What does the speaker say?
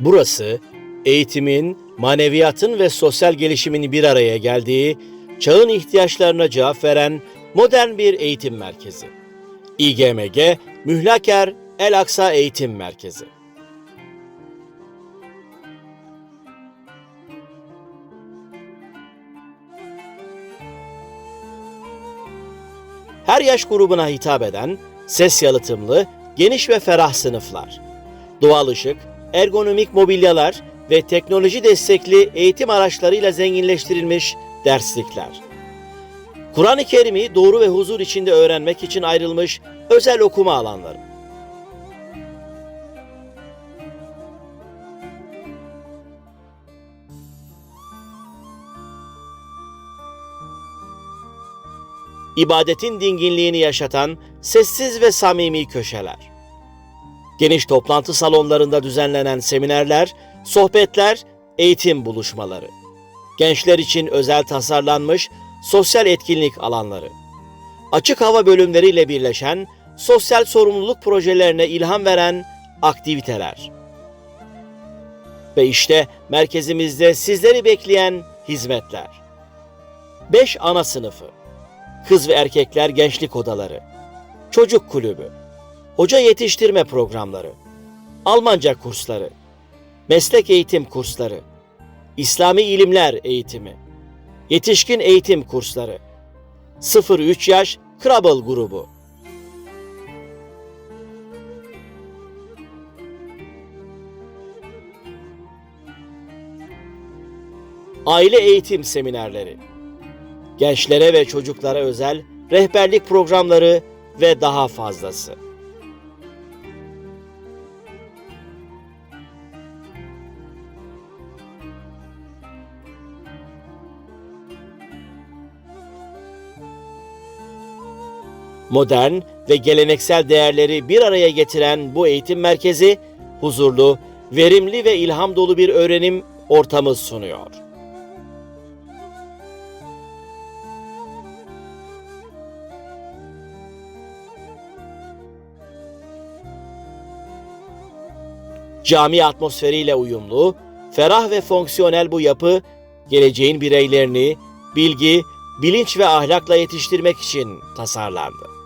Burası eğitimin, maneviyatın ve sosyal gelişimin bir araya geldiği, çağın ihtiyaçlarına cevap veren modern bir eğitim merkezi. İGMG Mühlaker El Aksa Eğitim Merkezi. Her yaş grubuna hitap eden, ses yalıtımlı, geniş ve ferah sınıflar. Doğal ışık, ergonomik mobilyalar ve teknoloji destekli eğitim araçlarıyla zenginleştirilmiş derslikler. Kur'an-ı Kerim'i doğru ve huzur içinde öğrenmek için ayrılmış özel okuma alanları. İbadetin dinginliğini yaşatan sessiz ve samimi köşeler. Geniş toplantı salonlarında düzenlenen seminerler, sohbetler, eğitim buluşmaları. Gençler için özel tasarlanmış sosyal etkinlik alanları. Açık hava bölümleriyle birleşen sosyal sorumluluk projelerine ilham veren aktiviteler. Ve işte merkezimizde sizleri bekleyen hizmetler. 5 ana sınıfı. Kız ve erkekler gençlik odaları. Çocuk kulübü. Hoca yetiştirme programları. Almanca kursları. Meslek eğitim kursları. İslami ilimler eğitimi. Yetişkin eğitim kursları. 0-3 yaş Krabble grubu. Aile eğitim seminerleri. Gençlere ve çocuklara özel rehberlik programları ve daha fazlası. Modern ve geleneksel değerleri bir araya getiren bu eğitim merkezi huzurlu, verimli ve ilham dolu bir öğrenim ortamı sunuyor. Cami atmosferiyle uyumlu, ferah ve fonksiyonel bu yapı geleceğin bireylerini bilgi, bilinç ve ahlakla yetiştirmek için tasarlandı.